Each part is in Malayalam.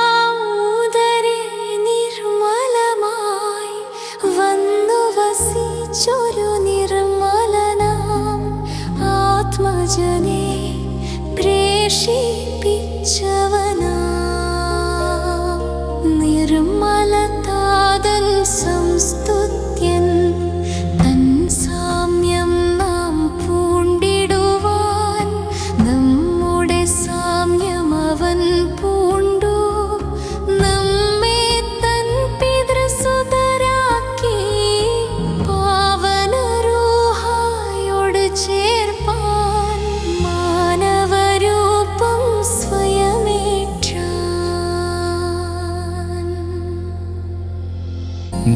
നിർമ്മലമാവുദരേ നിർമ്മലമായി വന്നു പ്രേഷിപ്പിച്ചവനാ നിർമ്മലതാതൻ സംസ്തുത്യൻ തൻ സാമ്യം നാം പൂണ്ടിടുവാൻ നമ്മുടെ സാമ്യം അവൻ പൂണ്ടു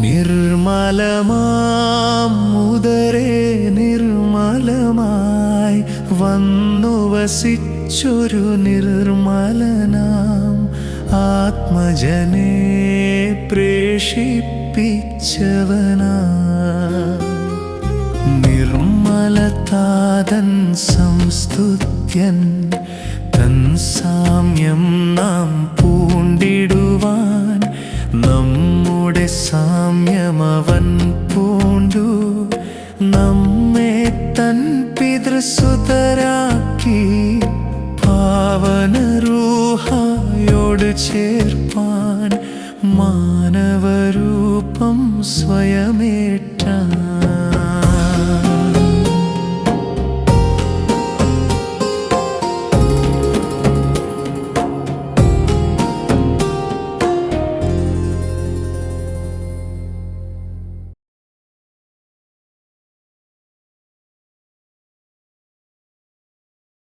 നിർമ്മലമാമുദരേ നിർമ്മലമായി വന്നു വസിച്ചൊരു നിർമ്മലനാം. ആത്മജനെ പ്രേഷിപ്പിച്ചവനാ. നിർമ്മലതാതൻ സംസ്തുത്യൻ തൻ സാമ്യം നാം പൂണ്ടിടുവാൻ നമ്മുടെ സാമ്യം അവൻ പൂണ്ടു. നമ്മെ തൻ പിതൃസുതരാക്കി പാവനരൂഹായോട് ചേർപ്പാൻ മാനവരൂപം സ്വയമേറ്റ